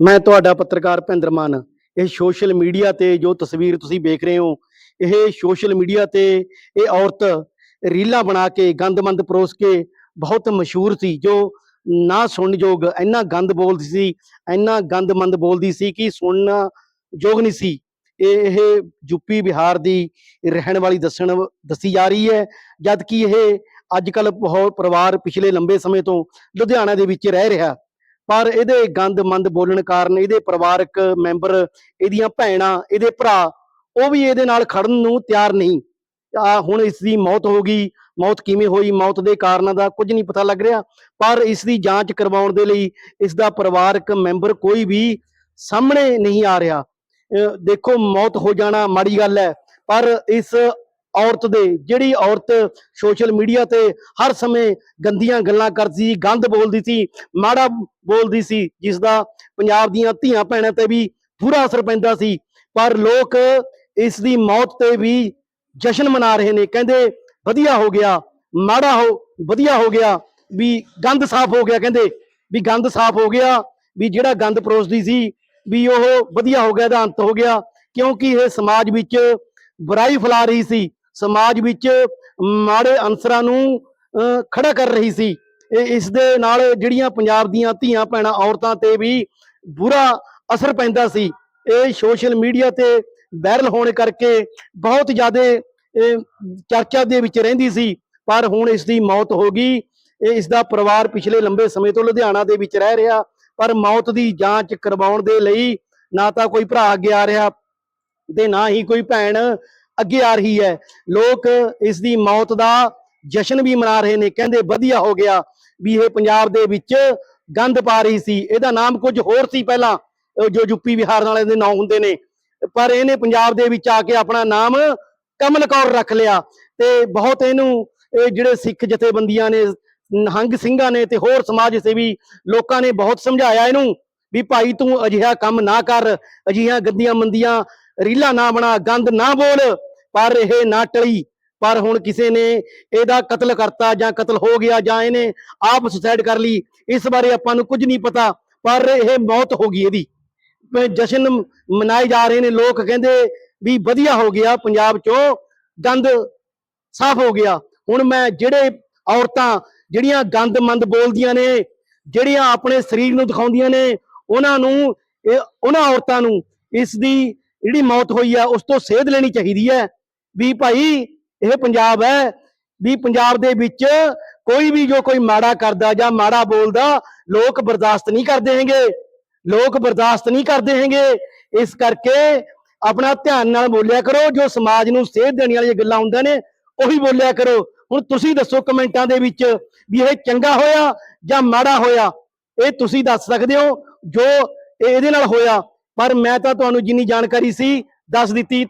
ਮੈਂ ਤੁਹਾਡਾ ਪੱਤਰਕਾਰ ਭਿੰਦਰ ਮਾਨ। ਇਹ ਸੋਸ਼ਲ ਮੀਡੀਆ ਤੇ ਜੋ ਤਸਵੀਰ ਤੁਸੀਂ ਵੇਖ ਰਹੇ ਹੋ, ਇਹ ਸੋਸ਼ਲ ਮੀਡੀਆ ਤੇ ਇਹ ਔਰਤ ਰੀਲਾਂ ਬਣਾ ਕੇ, ਗੰਦਮੰਦ ਪਰੋਸ ਕੇ ਬਹੁਤ ਮਸ਼ਹੂਰ ਸੀ, ਜੋ ਨਾ ਸੁਣਨਯੋਗ, ਇੰਨਾ ਗੰਦ ਬੋਲਦੀ ਸੀ, ਇੰਨਾ ਗੰਦਮੰਦ ਬੋਲਦੀ ਸੀ ਕਿ ਸੁਣਨਾ ਯੋਗ ਨਹੀਂ ਸੀ। ਇਹ ਇਹ ਯੂਪੀ ਬਿਹਾਰ ਦੀ ਰਹਿਣ ਵਾਲੀ ਦੱਸਣ, ਦੱਸੀ ਜਾ ਰਹੀ ਹੈ ਜਦ ਕਿ ਇਹ ਅੱਜ ਕੱਲ ਬਹੁਤ ਪਰਿਵਾਰ ਪਿਛਲੇ ਲੰਬੇ ਸਮੇਂ ਤੋਂ ਲੁਧਿਆਣਾ ਦੇ ਵਿੱਚ ਰਹਿ ਰਿਹਾ। ਪਰ ਇਹਦੇ ਗੰਦਮੰਦ ਬੋਲਣ ਕਾਰਨ ਇਹਦੇ ਪਰਿਵਾਰਕ ਮੈਂਬਰ, ਇਹਦੀਆਂ ਭੈਣਾਂ, ਇਹਦੇ ਭਰਾ, ਉਹ ਵੀ ਇਹਦੇ ਨਾਲ ਖੜਨ ਨੂੰ ਤਿਆਰ ਨਹੀਂ। ਆ ਹੁਣ ਇਸ ਦੀ ਮੌਤ ਹੋ ਗਈ, ਮੌਤ ਕਿਵੇਂ ਹੋਈ, ਮੌਤ ਦੇ ਕਾਰਨਾਂ ਦਾ ਕੁਝ ਨਹੀਂ ਪਤਾ ਲੱਗ ਰਿਹਾ। ਪਰ ਇਸ ਦੀ ਜਾਂਚ ਕਰਵਾਉਣ ਦੇ ਲਈ ਇਸ ਦਾ ਪਰਿਵਾਰਕ ਮੈਂਬਰ ਕੋਈ ਵੀ ਸਾਹਮਣੇ ਨਹੀਂ ਆ ਰਿਹਾ। ਦੇਖੋ, ਮੌਤ ਹੋ ਜਾਣਾ ਮਾੜੀ ਗੱਲ ਹੈ, ਪਰ ਇਸ ਔਰਤ ਦੇ, ਜਿਹੜੀ ਔਰਤ ਸੋਸ਼ਲ ਮੀਡੀਆ ਤੇ ਹਰ ਸਮੇਂ ਗੰਦੀਆਂ ਗੱਲਾਂ ਕਰਦੀ ਸੀ, ਗੰਦ ਬੋਲਦੀ ਸੀ, ਮਾੜਾ ਬੋਲਦੀ ਸੀ ਜਿਸ ਦਾ ਪੰਜਾਬ ਦੀਆਂ ਧੀਆਂ ਭੈਣਾਂ ਤੇ ਵੀ ਬੁਰਾ ਅਸਰ ਪੈਂਦਾ ਸੀ। ਪਰ ਲੋਕ ਇਸ ਦੀ ਮੌਤ ਤੇ ਵੀ ਜਸ਼ਨ ਮਨਾ ਰਹੇ ਨੇ, ਕਹਿੰਦੇ ਵਧੀਆ ਹੋ ਗਿਆ, ਮਾੜਾ ਹੋ, ਵਧੀਆ ਹੋ ਗਿਆ, ਵੀ ਗੰਦ ਸਾਫ਼ ਹੋ ਗਿਆ, ਕਹਿੰਦੇ ਵੀ ਗੰਦ ਸਾਫ਼ ਹੋ ਗਿਆ, ਵੀ ਜਿਹੜਾ ਗੰਦ ਪਰੋਸਦੀ ਸੀ, ਵੀ ਉਹ ਵਧੀਆ ਹੋ ਗਿਆ, ਇਹਦਾ ਅੰਤ ਹੋ ਗਿਆ, ਕਿਉਂਕਿ ਇਹ ਸਮਾਜ ਵਿੱਚ ਬੁਰਾਈ ਫੈਲਾ ਰਹੀ ਸੀ। ਸਮਾਜ ਵਿੱਚ ਮਾੜੇ ਅਨਸਰਾਂ ਨੂੰ ਅਹ, ਖੜਾ ਕਰ ਰਹੀ ਸੀ। ਇਹ ਇਸ ਦੇ ਨਾਲ ਜਿਹੜੀਆਂ ਪੰਜਾਬ ਦੀਆਂ ਧੀਆਂ ਭੈਣਾਂ ਔਰਤਾਂ ਤੇ ਵੀ ਬੁਰਾ ਅਸਰ ਪੈਂਦਾ ਸੀ। ਇਹ ਸੋਸ਼ਲ ਮੀਡੀਆ ਤੇ ਵਾਇਰਲ ਹੋਣ ਕਰਕੇ ਬਹੁਤ ਜ਼ਿਆਦਾ ਚਰਚਾ ਦੇ ਵਿੱਚ ਰਹਿੰਦੀ ਸੀ। ਪਰ ਹੁਣ ਇਸ ਦੀ ਮੌਤ ਹੋ ਗਈ। ਇਹ ਇਸ ਦਾ ਪਰਿਵਾਰ ਪਿਛਲੇ ਲੰਬੇ ਸਮੇਂ ਤੋਂ ਲੁਧਿਆਣਾ ਦੇ ਵਿੱਚ ਰਹਿ ਰਿਹਾ। ਪਰ ਮੌਤ ਦੀ ਜਾਂਚ ਕਰਵਾਉਣ ਦੇ ਲਈ ਨਾ ਤਾਂ ਕੋਈ ਭਰਾ ਅੱਗੇ ਆ ਰਿਹਾ ਤੇ ਨਾ ਹੀ ਕੋਈ ਭੈਣ ਅੱਗੇ ਆ ਰਹੀ ਹੈ। ਲੋਕ ਇਸ ਦੀ ਮੌਤ ਦਾ ਜਸ਼ਨ ਵੀ ਮਨਾ ਰਹੇ ਨੇ। ਕਹਿੰਦੇ ਵਧੀਆ ਹੋ ਗਿਆ ਵੀ ਇਹ ਪੰਜਾਬ ਦੇ ਵਿੱਚ ਗੰਦ ਪਾ ਰਹੀ ਸੀ। ਇਹਦਾ ਨਾਮ ਕੁਝ ਹੋਰ ਸੀ ਪਹਿਲਾਂ ਜੋ ਯੂਪੀ ਬਿਹਾਰ ਵਾਲੇ ਦੇ ਨਾਮ ਹੁੰਦੇ ਨੇ। ਪਰ ਇਹਨੇ ਪੰਜਾਬ ਦੇ ਵਿੱਚ ਆ ਕੇ ਆਪਣਾ ਨਾਮ ਕਮਲ ਕੌਰ ਰੱਖ ਲਿਆ ਤੇ ਬਹੁਤ ਇਹਨੂੰ ਇਹ ਜਿਹੜੇ ਸਿੱਖ ਜਥੇਬੰਦੀਆਂ ਨੇ, ਨਿਹੰਗ ਸਿੰਘਾਂ ਨੇ ਤੇ ਹੋਰ ਸਮਾਜ ਸੇਵੀ ਲੋਕਾਂ ਨੇ ਬਹੁਤ ਸਮਝਾਇਆ ਇਹਨੂੰ ਵੀ ਭਾਈ ਤੂੰ ਅਜਿਹਾ ਕੰਮ ਨਾ ਕਰ, ਅਜਿਹੀਆਂ ਗੰਦੀਆਂ ਮੰਦੀਆਂ ਰੀਲਾ ਨਾ ਬਣਾ, ਗੰਦ ਨਾ ਬੋਲ, ਪਰ ਇਹ ਨਾ ਟਲੀ। ਪਰ ਹੁਣ ਕਿਸੇ ਨੇ ਇਹਦਾ ਕਤਲ ਕਰਤਾ ਜਾਂ ਕਤਲ ਹੋ ਗਿਆ ਜਾਂ ਇਹਨੇ ਆਪ ਸੁਸਾਈਡ ਕਰ ਲਈ, ਇਸ ਬਾਰੇ ਆਪਾਂ ਨੂੰ ਕੁਝ ਨਹੀਂ ਪਤਾ, ਪਰ ਇਹ ਮੌਤ ਹੋ ਗਈ ਇਹਦੀ। ਜਸ਼ਨ ਮਨਾਏ ਜਾ ਰਹੇ ਨੇ, ਲੋਕ ਕਹਿੰਦੇ ਵੀ ਵਧੀਆ ਹੋ ਗਿਆ, ਪੰਜਾਬ ਚੋਂ ਗੰਦ ਸਾਫ਼ ਹੋ ਗਿਆ। ਹੁਣ ਮੈਂ ਜਿਹੜੇ ਔਰਤਾਂ ਜਿਹੜੀਆਂ ਗੰਦਮੰਦ ਬੋਲਦੀਆਂ ਨੇ, ਜਿਹੜੀਆਂ ਆਪਣੇ ਸਰੀਰ ਨੂੰ ਦਿਖਾਉਂਦੀਆਂ ਨੇ, ਉਹਨਾਂ ਨੂੰ ਉਹਨਾਂ ਔਰਤਾਂ ਨੂੰ ਇਸ ਦੀ ਜਿਹੜੀ ਮੌਤ ਹੋਈ ਆ, ਉਸ ਤੋਂ ਸੇਧ ਲੈਣੀ ਚਾਹੀਦੀ ਹੈ। ਵੀ ਭਾਈ, ਇਹ ਪੰਜਾਬ ਹੈ। ਵੀ ਪੰਜਾਬ ਦੇ ਵਿੱਚ ਕੋਈ ਵੀ ਜੋ ਕੋਈ ਮਾੜਾ ਕਰਦਾ ਜਾਂ ਮਾੜਾ ਬੋਲਦਾ, ਲੋਕ ਬਰਦਾਸ਼ਤ ਨਹੀਂ ਕਰਦੇ ਹੈਗੇ ਲੋਕ ਬਰਦਾਸ਼ਤ ਨਹੀਂ ਕਰਦੇ ਹੈਗੇ ਇਸ ਕਰਕੇ ਆਪਣਾ ਧਿਆਨ ਨਾਲ ਬੋਲਿਆ ਕਰੋ। ਜੋ ਸਮਾਜ ਨੂੰ ਸੇਧ ਦੇਣ ਵਾਲੀਆਂ ਗੱਲਾਂ ਹੁੰਦੀਆਂ ਨੇ, ਉਹੀ ਬੋਲਿਆ ਕਰੋ। ਹੁਣ ਤੁਸੀਂ ਦੱਸੋ ਕਮੈਂਟਾਂ ਦੇ ਵਿੱਚ ਵੀ ਇਹ ਚੰਗਾ ਹੋਇਆ ਜਾਂ ਮਾੜਾ ਹੋਇਆ। ਇਹ ਤੁਸੀਂ ਦੱਸ ਸਕਦੇ ਹੋ ਜੋ ਇਹ- ਇਹਦੇ ਨਾਲ ਹੋਇਆ। ਪਰ ਮੈਂ ਤਾਂ ਤੁਹਾਨੂੰ ਜਿੰਨੀ ਜਾਣਕਾਰੀ ਸੀ ਦੱਸ ਦਿੱਤੀ।